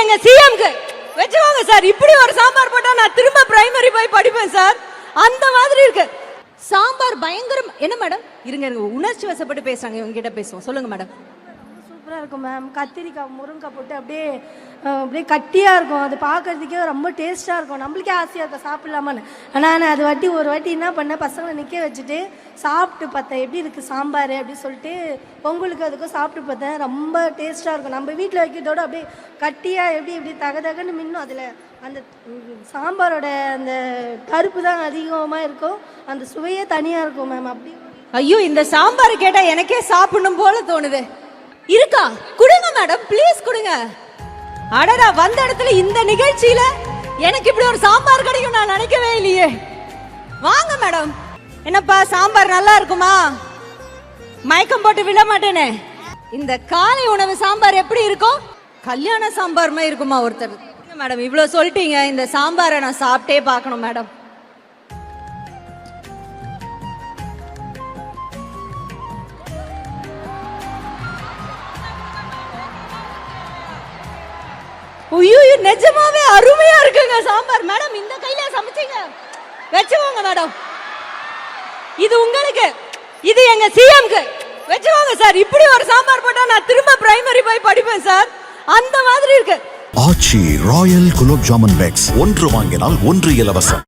எங்க சிஎம்க்கு வச்சுக்கோங்க சார் இப்படி ஒரு சாம்பார் போட்டா நான் திரும்ப பிரைமரி போய் படிப்பேன் சார் அந்த மாதிரி இருக்கு. சாம்பார் பயங்கரம். என்ன மேடம் இருங்க இருங்க. உணர்ச்சி வசப்பட்டு பேசுறாங்க இவங்க கிட்ட பேசுவோம். சொல்லுங்க மேடம் சூப்பராக இருக்கும் மேம் கத்திரிக்காய் முருங்கை போட்டு அப்படியே அப்படியே கட்டியாக இருக்கும். அது பார்க்கறதுக்கே ரொம்ப டேஸ்ட்டாக இருக்கும். நம்மளுக்கே ஆசையாக இருக்கும் சாப்பிட்லாமான்னு. ஆனால் நான் அது வாட்டி ஒரு வாட்டி என்ன பண்ணேன் பசங்களை நிற்க வச்சுட்டு சாப்பிட்டு பார்த்தேன் எப்படி இருக்குது சாம்பார் அப்படின்னு சொல்லிட்டு பொங்கலுக்கு அதுக்கும் சாப்பிட்டு பார்த்தேன் ரொம்ப டேஸ்ட்டாக இருக்கும். நம்ம வீட்டில் வைக்கிறதோட அப்படியே கட்டியாக எப்படி எப்படி தக தகன்னு மின்னும். அதில் அந்த சாம்பாரோட அந்த கருப்பு தான் அதிகமாக இருக்கும். அந்த சுவையே தனியாக இருக்கும் மேம் அப்படி ஐயோ இந்த சாம்பார் கேட்டால் எனக்கே சாப்பிடணும் போல தோணுது. இருக்கா? கொடுங்க மேடம் ப்ளீஸ் கொடுங்க. அடடா வந்த இடத்துல இந்த நிகழ்ச்சியில எனக்கு இப்படி ஒரு சாம்பார் கிடைக்கும் நான் நினைக்கவே இல்லையே. வாங்க மேடம் என்னப்பா சாம்பார் நல்லா இருக்குமா? மயக்கம் போட்டு விட மாட்டேனே. இந்த காலை உணவு சாம்பார் எப்படி இருக்கும்? கல்யாண சாம்பார் மாதிரி இருக்குமா ஒருத்தர்? மேடம் இவ்வளவு சொல்லிட்டீங்க. இந்த சாம்பாரை நான் சாப்பிட்டே பார்க்கணும் மேடம் ஐயோ நிஜமாவே அருமையா இருக்குங்க சாம்பார். மேடம் இந்த கையில சமைச்சீங்க. வச்சுக்கோங்க மேடம். இது உங்களுக்கு இது எங்க சிஎம்க்கு வச்சுக்கோங்க சார். இப்படி ஒரு சாம்பார் போட்டா நான் திரும்ப பிரைமரி போய் படிப்பேன் சார். அந்த மாதிரி இருக்கு. Aachi royal gulab jamun packs. ஒன்று வாங்கினால் ஒன்று இலவசம்.